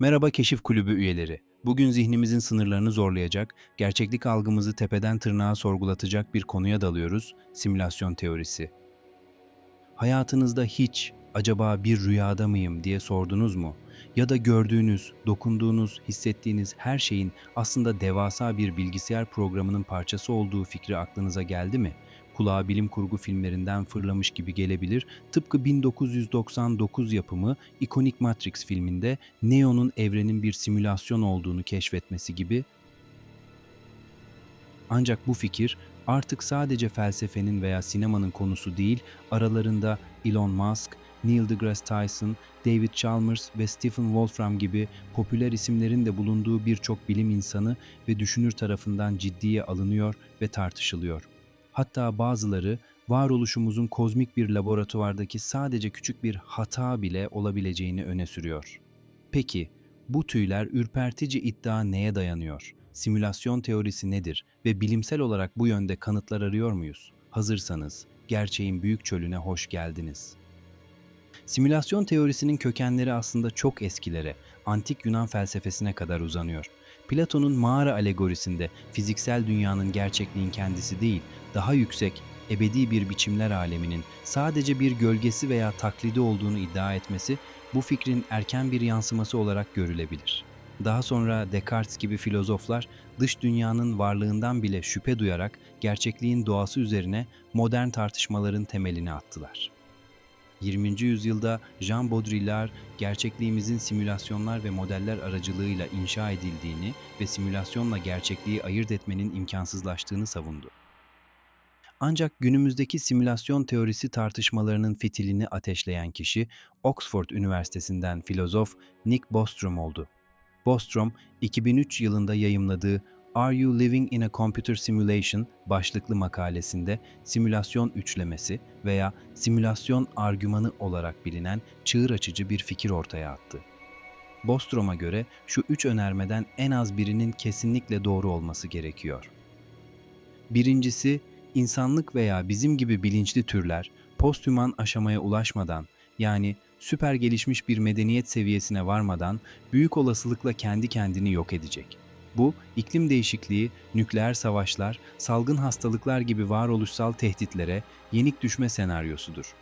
Merhaba Keşif Kulübü üyeleri. Bugün zihnimizin sınırlarını zorlayacak, gerçeklik algımızı tepeden tırnağa sorgulatacak bir konuya dalıyoruz, simülasyon teorisi. Hayatınızda hiç acaba bir rüyada mıyım diye sordunuz mu? Ya da gördüğünüz, dokunduğunuz, hissettiğiniz her şeyin aslında devasa bir bilgisayar programının parçası olduğu fikri aklınıza geldi mi? Kulağa bilim kurgu filmlerinden fırlamış gibi gelebilir. Tıpkı 1999 yapımı ikonik Matrix filminde Neo'nun evrenin bir simülasyon olduğunu keşfetmesi gibi ancak bu fikir artık sadece felsefenin veya sinemanın konusu değil, aralarında Elon Musk, Neil deGrasse Tyson, David Chalmers ve Stephen Wolfram gibi popüler isimlerin de bulunduğu birçok bilim insanı ve düşünür tarafından ciddiye alınıyor ve tartışılıyor. Hatta bazıları varoluşumuzun kozmik bir laboratuvardaki sadece küçük bir hata bile olabileceğini öne sürüyor. Peki, bu tüyler ürpertici iddia neye dayanıyor? Simülasyon teorisi nedir ve bilimsel olarak bu yönde kanıtlar arıyor muyuz? Hazırsanız, gerçeğin büyük çölüne hoş geldiniz. Simülasyon teorisinin kökenleri aslında çok eskilere, antik Yunan felsefesine kadar uzanıyor. Platon'un mağara alegorisinde fiziksel dünyanın gerçekliğin kendisi değil, daha yüksek, ebedi bir biçimler aleminin sadece bir gölgesi veya taklidi olduğunu iddia etmesi bu fikrin erken bir yansıması olarak görülebilir. Daha sonra Descartes gibi filozoflar dış dünyanın varlığından bile şüphe duyarak gerçekliğin doğası üzerine modern tartışmaların temelini attılar. 20. yüzyılda Jean Baudrillard gerçekliğimizin simülasyonlar ve modeller aracılığıyla inşa edildiğini ve simülasyonla gerçekliği ayırt etmenin imkansızlaştığını savundu. Ancak günümüzdeki simülasyon teorisi tartışmalarının fitilini ateşleyen kişi Oxford Üniversitesi'nden filozof Nick Bostrom oldu. Bostrom, 2003 yılında yayımladığı Are You Living in a Computer Simulation başlıklı makalesinde simülasyon üçlemesi veya simülasyon argümanı olarak bilinen çığır açıcı bir fikir ortaya attı. Bostrom'a göre şu üç önermeden en az birinin kesinlikle doğru olması gerekiyor. Birincisi, insanlık veya bizim gibi bilinçli türler posthüman aşamaya ulaşmadan yani süper gelişmiş bir medeniyet seviyesine varmadan büyük olasılıkla kendi kendini yok edecek. Bu, iklim değişikliği, nükleer savaşlar, salgın hastalıklar gibi varoluşsal tehditlere yenik düşme senaryosudur.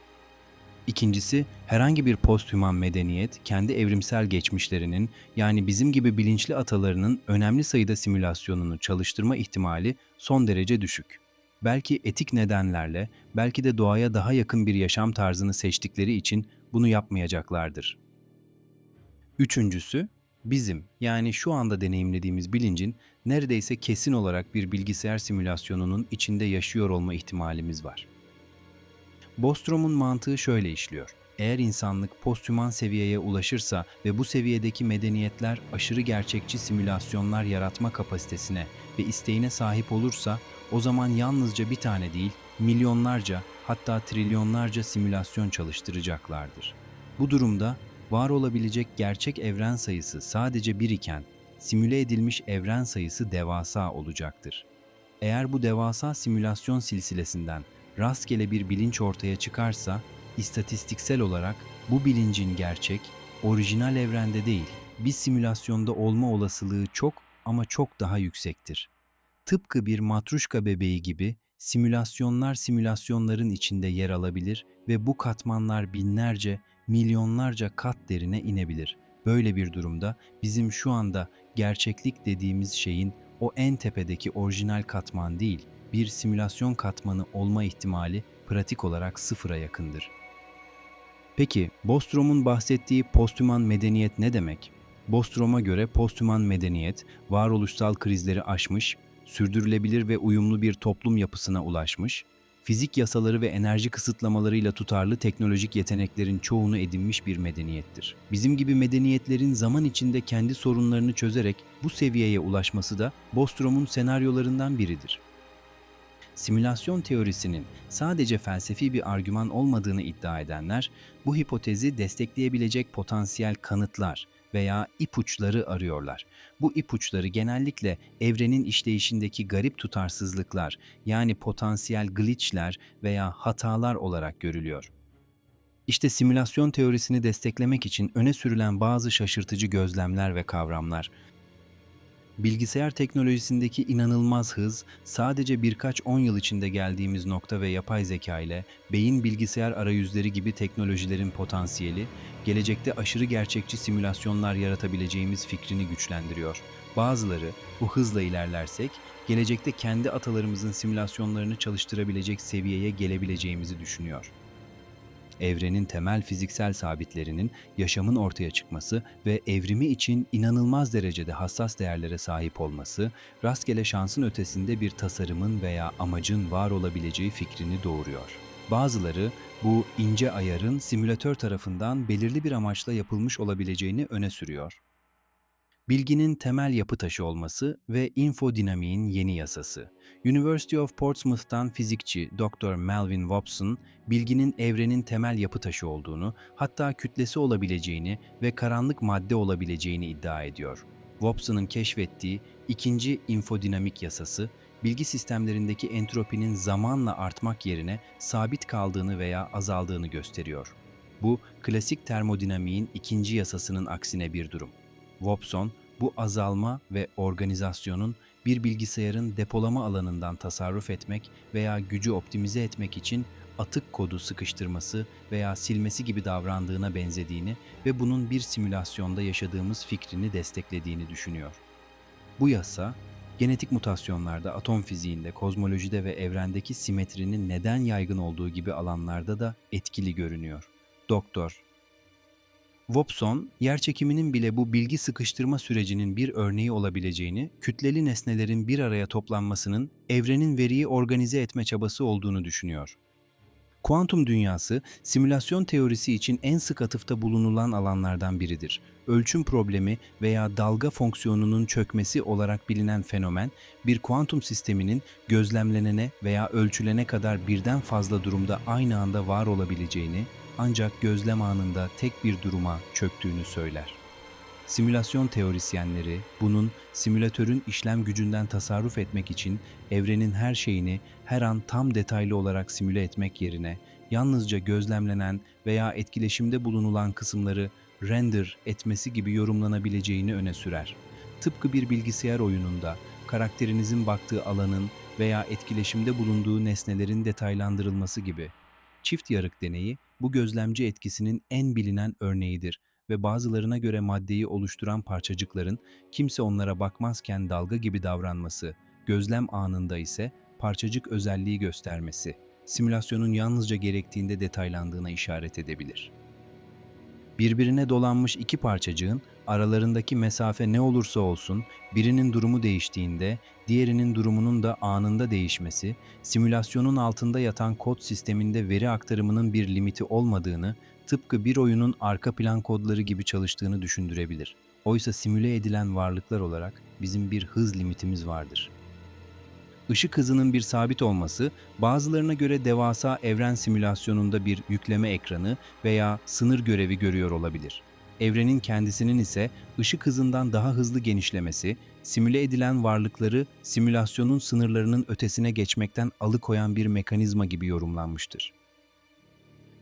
İkincisi, herhangi bir posthüman medeniyet kendi evrimsel geçmişlerinin yani bizim gibi bilinçli atalarının önemli sayıda simülasyonunu çalıştırma ihtimali son derece düşük. Belki etik nedenlerle, belki de doğaya daha yakın bir yaşam tarzını seçtikleri için bunu yapmayacaklardır. Üçüncüsü, bizim yani şu anda deneyimlediğimiz bilincin neredeyse kesin olarak bir bilgisayar simülasyonunun içinde yaşıyor olma ihtimalimiz var. Bostrom'un mantığı şöyle işliyor. Eğer insanlık posthüman seviyeye ulaşırsa ve bu seviyedeki medeniyetler aşırı gerçekçi simülasyonlar yaratma kapasitesine ve isteğine sahip olursa o zaman yalnızca bir tane değil, milyonlarca hatta trilyonlarca simülasyon çalıştıracaklardır. Bu durumda var olabilecek gerçek evren sayısı sadece bir iken simüle edilmiş evren sayısı devasa olacaktır. Eğer bu devasa simülasyon silsilesinden rastgele bir bilinç ortaya çıkarsa, istatistiksel olarak bu bilincin gerçek, orijinal evrende değil, bir simülasyonda olma olasılığı çok ama çok daha yüksektir. Tıpkı bir matruşka bebeği gibi simülasyonlar simülasyonların içinde yer alabilir ve bu katmanlar binlerce, milyonlarca kat derine inebilir. Böyle bir durumda bizim şu anda gerçeklik dediğimiz şeyin o en tepedeki orijinal katman değil, bir simülasyon katmanı olma ihtimali pratik olarak sıfıra yakındır. Peki Bostrom'un bahsettiği posthuman medeniyet ne demek? Bostrom'a göre posthuman medeniyet, varoluşsal krizleri aşmış, sürdürülebilir ve uyumlu bir toplum yapısına ulaşmış, fizik yasaları ve enerji kısıtlamalarıyla tutarlı teknolojik yeteneklerin çoğunu edinmiş bir medeniyettir. Bizim gibi medeniyetlerin zaman içinde kendi sorunlarını çözerek bu seviyeye ulaşması da Bostrom'un senaryolarından biridir. Simülasyon teorisinin sadece felsefi bir argüman olmadığını iddia edenler, bu hipotezi destekleyebilecek potansiyel kanıtlar veya ipuçları arıyorlar. Bu ipuçları genellikle evrenin işleyişindeki garip tutarsızlıklar yani potansiyel glitchler veya hatalar olarak görülüyor. İşte simülasyon teorisini desteklemek için öne sürülen bazı şaşırtıcı gözlemler ve kavramlar. Bilgisayar teknolojisindeki inanılmaz hız, sadece birkaç on yıl içinde geldiğimiz nokta ve yapay zeka ile beyin bilgisayar arayüzleri gibi teknolojilerin potansiyeli, gelecekte aşırı gerçekçi simülasyonlar yaratabileceğimiz fikrini güçlendiriyor. Bazıları bu hızla ilerlersek gelecekte kendi atalarımızın simülasyonlarını çalıştırabilecek seviyeye gelebileceğimizi düşünüyor evrenin temel fiziksel sabitlerinin yaşamın ortaya çıkması ve evrimi için inanılmaz derecede hassas değerlere sahip olması, rastgele şansın ötesinde bir tasarımın veya amacın var olabileceği fikrini doğuruyor. Bazıları bu ince ayarın simülatör tarafından belirli bir amaçla yapılmış olabileceğini öne sürüyor. Bilginin temel yapı taşı olması ve infodinamiğin yeni yasası. University of Portsmouth'tan fizikçi Dr. Melvin Wobson, bilginin evrenin temel yapı taşı olduğunu, hatta kütlesi olabileceğini ve karanlık madde olabileceğini iddia ediyor. Wobson'ın keşfettiği ikinci infodinamik yasası, bilgi sistemlerindeki entropinin zamanla artmak yerine sabit kaldığını veya azaldığını gösteriyor. Bu, klasik termodinamiğin ikinci yasasının aksine bir durum. Wobson, bu azalma ve organizasyonun bir bilgisayarın depolama alanından tasarruf etmek veya gücü optimize etmek için atık kodu sıkıştırması veya silmesi gibi davrandığına benzediğini ve bunun bir simülasyonda yaşadığımız fikrini desteklediğini düşünüyor. Bu yasa, genetik mutasyonlarda, atom fiziğinde, kozmolojide ve evrendeki simetrinin neden yaygın olduğu gibi alanlarda da etkili görünüyor. Doktor Wobson, yerçekiminin bile bu bilgi sıkıştırma sürecinin bir örneği olabileceğini, kütleli nesnelerin bir araya toplanmasının evrenin veriyi organize etme çabası olduğunu düşünüyor. Kuantum dünyası, simülasyon teorisi için en sık atıfta bulunulan alanlardan biridir. Ölçüm problemi veya dalga fonksiyonunun çökmesi olarak bilinen fenomen, bir kuantum sisteminin gözlemlenene veya ölçülene kadar birden fazla durumda aynı anda var olabileceğini, ancak gözlem anında tek bir duruma çöktüğünü söyler. Simülasyon teorisyenleri bunun simülatörün işlem gücünden tasarruf etmek için evrenin her şeyini her an tam detaylı olarak simüle etmek yerine yalnızca gözlemlenen veya etkileşimde bulunulan kısımları render etmesi gibi yorumlanabileceğini öne sürer. Tıpkı bir bilgisayar oyununda karakterinizin baktığı alanın veya etkileşimde bulunduğu nesnelerin detaylandırılması gibi. Çift yarık deneyi bu gözlemci etkisinin en bilinen örneğidir ve bazılarına göre maddeyi oluşturan parçacıkların kimse onlara bakmazken dalga gibi davranması, gözlem anında ise parçacık özelliği göstermesi, simülasyonun yalnızca gerektiğinde detaylandığına işaret edebilir. Birbirine dolanmış iki parçacığın aralarındaki mesafe ne olursa olsun birinin durumu değiştiğinde diğerinin durumunun da anında değişmesi, simülasyonun altında yatan kod sisteminde veri aktarımının bir limiti olmadığını, tıpkı bir oyunun arka plan kodları gibi çalıştığını düşündürebilir. Oysa simüle edilen varlıklar olarak bizim bir hız limitimiz vardır. Işık hızının bir sabit olması, bazılarına göre devasa evren simülasyonunda bir yükleme ekranı veya sınır görevi görüyor olabilir. Evrenin kendisinin ise ışık hızından daha hızlı genişlemesi, simüle edilen varlıkları simülasyonun sınırlarının ötesine geçmekten alıkoyan bir mekanizma gibi yorumlanmıştır.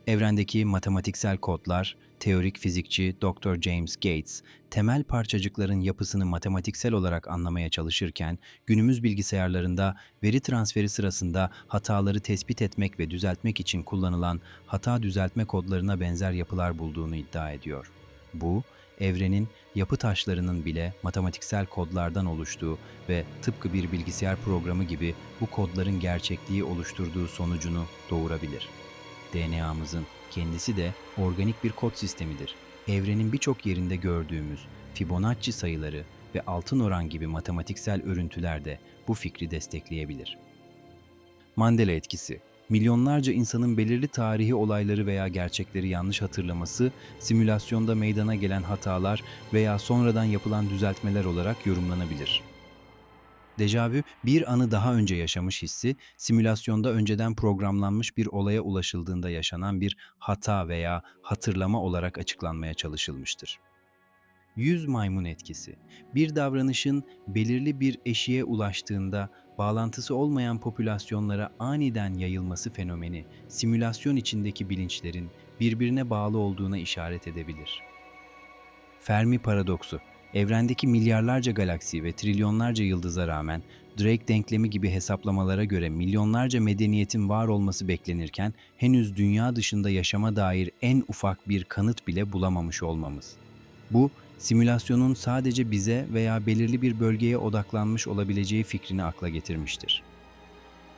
Evrendeki matematiksel kodlar, teorik fizikçi Dr. James Gates, temel parçacıkların yapısını matematiksel olarak anlamaya çalışırken, günümüz bilgisayarlarında veri transferi sırasında hataları tespit etmek ve düzeltmek için kullanılan hata düzeltme kodlarına benzer yapılar bulduğunu iddia ediyor. Bu, evrenin yapı taşlarının bile matematiksel kodlardan oluştuğu ve tıpkı bir bilgisayar programı gibi bu kodların gerçekliği oluşturduğu sonucunu doğurabilir. DNA'mızın kendisi de organik bir kod sistemidir. Evrenin birçok yerinde gördüğümüz Fibonacci sayıları ve altın oran gibi matematiksel örüntüler de bu fikri destekleyebilir. Mandela etkisi milyonlarca insanın belirli tarihi olayları veya gerçekleri yanlış hatırlaması, simülasyonda meydana gelen hatalar veya sonradan yapılan düzeltmeler olarak yorumlanabilir. Dejavü, bir anı daha önce yaşamış hissi, simülasyonda önceden programlanmış bir olaya ulaşıldığında yaşanan bir hata veya hatırlama olarak açıklanmaya çalışılmıştır. Yüz maymun etkisi. Bir davranışın belirli bir eşiğe ulaştığında bağlantısı olmayan popülasyonlara aniden yayılması fenomeni, simülasyon içindeki bilinçlerin birbirine bağlı olduğuna işaret edebilir. Fermi paradoksu Evrendeki milyarlarca galaksi ve trilyonlarca yıldıza rağmen Drake denklemi gibi hesaplamalara göre milyonlarca medeniyetin var olması beklenirken henüz dünya dışında yaşama dair en ufak bir kanıt bile bulamamış olmamız. Bu, simülasyonun sadece bize veya belirli bir bölgeye odaklanmış olabileceği fikrini akla getirmiştir.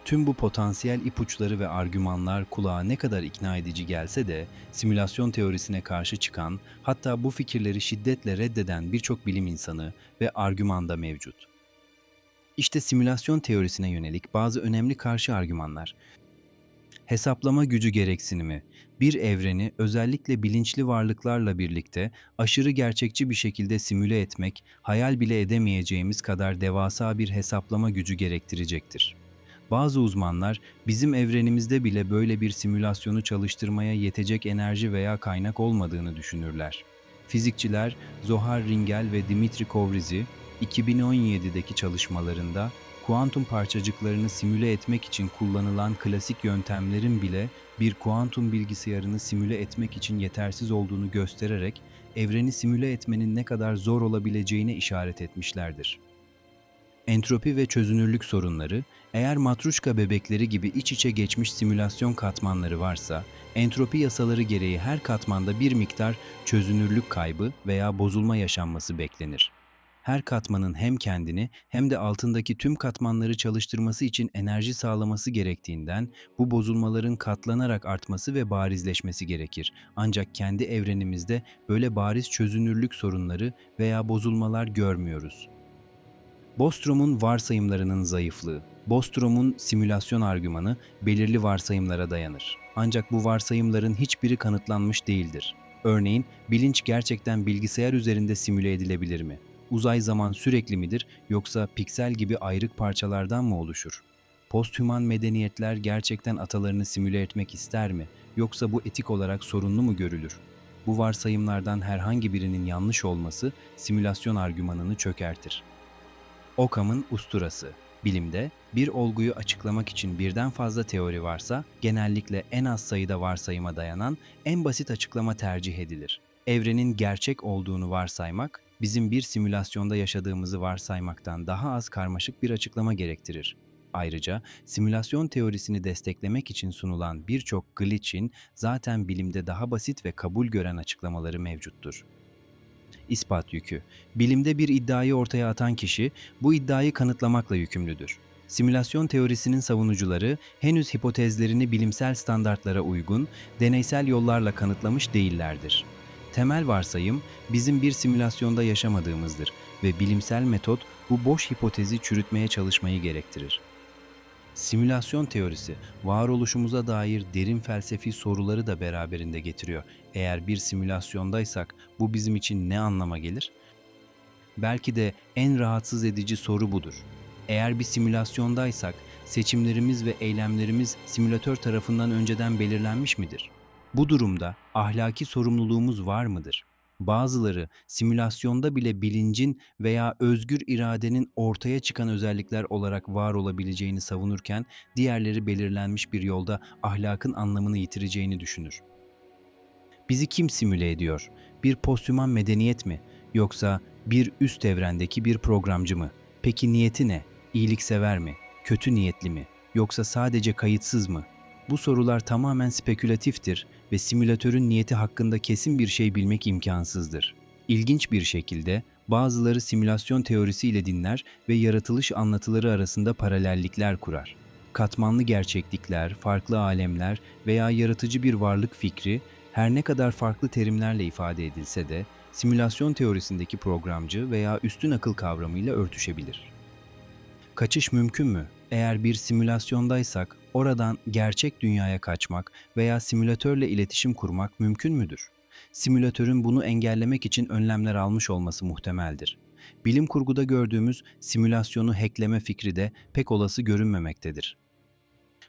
Tüm bu potansiyel ipuçları ve argümanlar kulağa ne kadar ikna edici gelse de simülasyon teorisine karşı çıkan, hatta bu fikirleri şiddetle reddeden birçok bilim insanı ve argüman da mevcut. İşte simülasyon teorisine yönelik bazı önemli karşı argümanlar. Hesaplama gücü gereksinimi, bir evreni özellikle bilinçli varlıklarla birlikte aşırı gerçekçi bir şekilde simüle etmek, hayal bile edemeyeceğimiz kadar devasa bir hesaplama gücü gerektirecektir. Bazı uzmanlar bizim evrenimizde bile böyle bir simülasyonu çalıştırmaya yetecek enerji veya kaynak olmadığını düşünürler. Fizikçiler Zohar Ringel ve Dimitri Kovrizi 2017'deki çalışmalarında kuantum parçacıklarını simüle etmek için kullanılan klasik yöntemlerin bile bir kuantum bilgisayarını simüle etmek için yetersiz olduğunu göstererek evreni simüle etmenin ne kadar zor olabileceğine işaret etmişlerdir. Entropi ve çözünürlük sorunları, eğer matruşka bebekleri gibi iç içe geçmiş simülasyon katmanları varsa, entropi yasaları gereği her katmanda bir miktar çözünürlük kaybı veya bozulma yaşanması beklenir. Her katmanın hem kendini hem de altındaki tüm katmanları çalıştırması için enerji sağlaması gerektiğinden bu bozulmaların katlanarak artması ve barizleşmesi gerekir. Ancak kendi evrenimizde böyle bariz çözünürlük sorunları veya bozulmalar görmüyoruz. Bostrom'un varsayımlarının zayıflığı. Bostrom'un simülasyon argümanı belirli varsayımlara dayanır. Ancak bu varsayımların hiçbiri kanıtlanmış değildir. Örneğin bilinç gerçekten bilgisayar üzerinde simüle edilebilir mi? Uzay zaman sürekli midir yoksa piksel gibi ayrık parçalardan mı oluşur? Posthüman medeniyetler gerçekten atalarını simüle etmek ister mi yoksa bu etik olarak sorunlu mu görülür? Bu varsayımlardan herhangi birinin yanlış olması simülasyon argümanını çökertir. Occam'ın usturası. Bilimde bir olguyu açıklamak için birden fazla teori varsa genellikle en az sayıda varsayıma dayanan en basit açıklama tercih edilir. Evrenin gerçek olduğunu varsaymak, bizim bir simülasyonda yaşadığımızı varsaymaktan daha az karmaşık bir açıklama gerektirir. Ayrıca simülasyon teorisini desteklemek için sunulan birçok glitch'in zaten bilimde daha basit ve kabul gören açıklamaları mevcuttur ispat yükü. Bilimde bir iddiayı ortaya atan kişi bu iddiayı kanıtlamakla yükümlüdür. Simülasyon teorisinin savunucuları henüz hipotezlerini bilimsel standartlara uygun, deneysel yollarla kanıtlamış değillerdir. Temel varsayım bizim bir simülasyonda yaşamadığımızdır ve bilimsel metot bu boş hipotezi çürütmeye çalışmayı gerektirir. Simülasyon teorisi, varoluşumuza dair derin felsefi soruları da beraberinde getiriyor. Eğer bir simülasyondaysak bu bizim için ne anlama gelir? Belki de en rahatsız edici soru budur. Eğer bir simülasyondaysak seçimlerimiz ve eylemlerimiz simülatör tarafından önceden belirlenmiş midir? Bu durumda ahlaki sorumluluğumuz var mıdır? Bazıları simülasyonda bile bilincin veya özgür iradenin ortaya çıkan özellikler olarak var olabileceğini savunurken diğerleri belirlenmiş bir yolda ahlakın anlamını yitireceğini düşünür. Bizi kim simüle ediyor? Bir postüman medeniyet mi? Yoksa bir üst evrendeki bir programcı mı? Peki niyeti ne? İyiliksever mi? Kötü niyetli mi? Yoksa sadece kayıtsız mı? Bu sorular tamamen spekülatiftir ve simülatörün niyeti hakkında kesin bir şey bilmek imkansızdır. İlginç bir şekilde bazıları simülasyon teorisiyle dinler ve yaratılış anlatıları arasında paralellikler kurar. Katmanlı gerçeklikler, farklı alemler veya yaratıcı bir varlık fikri her ne kadar farklı terimlerle ifade edilse de simülasyon teorisindeki programcı veya üstün akıl kavramıyla örtüşebilir. Kaçış mümkün mü? Eğer bir simülasyondaysak oradan gerçek dünyaya kaçmak veya simülatörle iletişim kurmak mümkün müdür? Simülatörün bunu engellemek için önlemler almış olması muhtemeldir. Bilim kurguda gördüğümüz simülasyonu hackleme fikri de pek olası görünmemektedir.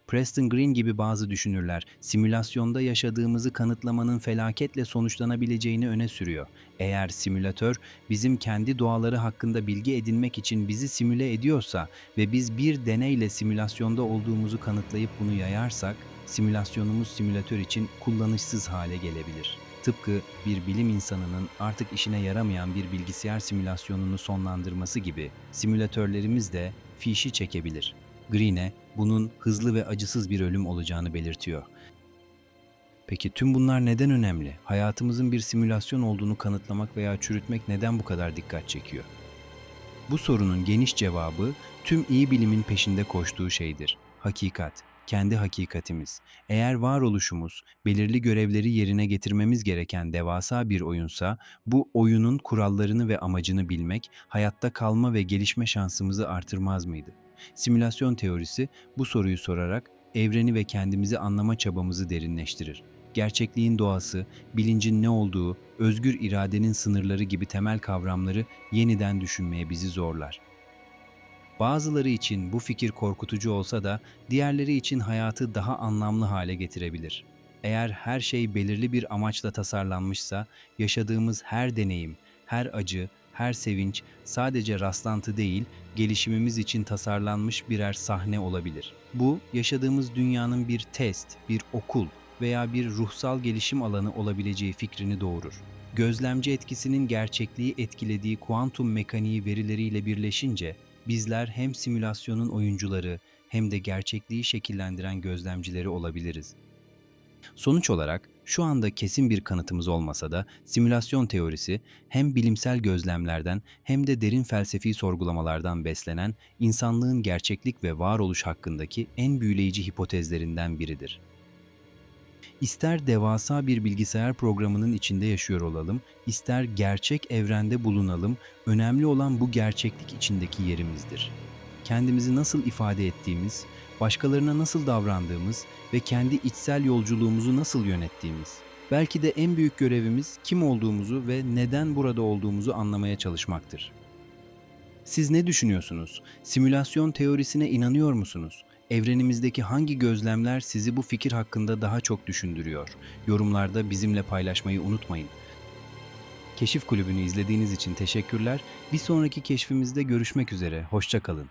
Preston Green gibi bazı düşünürler simülasyonda yaşadığımızı kanıtlamanın felaketle sonuçlanabileceğini öne sürüyor. Eğer simülatör bizim kendi doğaları hakkında bilgi edinmek için bizi simüle ediyorsa ve biz bir deneyle simülasyonda olduğumuzu kanıtlayıp bunu yayarsak simülasyonumuz simülatör için kullanışsız hale gelebilir. Tıpkı bir bilim insanının artık işine yaramayan bir bilgisayar simülasyonunu sonlandırması gibi simülatörlerimiz de fişi çekebilir. Green'e bunun hızlı ve acısız bir ölüm olacağını belirtiyor. Peki tüm bunlar neden önemli? Hayatımızın bir simülasyon olduğunu kanıtlamak veya çürütmek neden bu kadar dikkat çekiyor? Bu sorunun geniş cevabı tüm iyi bilimin peşinde koştuğu şeydir. Hakikat, kendi hakikatimiz. Eğer varoluşumuz belirli görevleri yerine getirmemiz gereken devasa bir oyunsa, bu oyunun kurallarını ve amacını bilmek hayatta kalma ve gelişme şansımızı artırmaz mıydı? Simülasyon teorisi bu soruyu sorarak evreni ve kendimizi anlama çabamızı derinleştirir. Gerçekliğin doğası, bilincin ne olduğu, özgür iradenin sınırları gibi temel kavramları yeniden düşünmeye bizi zorlar. Bazıları için bu fikir korkutucu olsa da diğerleri için hayatı daha anlamlı hale getirebilir. Eğer her şey belirli bir amaçla tasarlanmışsa, yaşadığımız her deneyim, her acı, her sevinç sadece rastlantı değil, gelişimimiz için tasarlanmış birer sahne olabilir. Bu, yaşadığımız dünyanın bir test, bir okul veya bir ruhsal gelişim alanı olabileceği fikrini doğurur. Gözlemci etkisinin gerçekliği etkilediği kuantum mekaniği verileriyle birleşince bizler hem simülasyonun oyuncuları hem de gerçekliği şekillendiren gözlemcileri olabiliriz. Sonuç olarak şu anda kesin bir kanıtımız olmasa da simülasyon teorisi hem bilimsel gözlemlerden hem de derin felsefi sorgulamalardan beslenen insanlığın gerçeklik ve varoluş hakkındaki en büyüleyici hipotezlerinden biridir. İster devasa bir bilgisayar programının içinde yaşıyor olalım, ister gerçek evrende bulunalım, önemli olan bu gerçeklik içindeki yerimizdir. Kendimizi nasıl ifade ettiğimiz, başkalarına nasıl davrandığımız ve kendi içsel yolculuğumuzu nasıl yönettiğimiz. Belki de en büyük görevimiz kim olduğumuzu ve neden burada olduğumuzu anlamaya çalışmaktır. Siz ne düşünüyorsunuz? Simülasyon teorisine inanıyor musunuz? Evrenimizdeki hangi gözlemler sizi bu fikir hakkında daha çok düşündürüyor? Yorumlarda bizimle paylaşmayı unutmayın. Keşif Kulübü'nü izlediğiniz için teşekkürler. Bir sonraki keşfimizde görüşmek üzere. Hoşçakalın.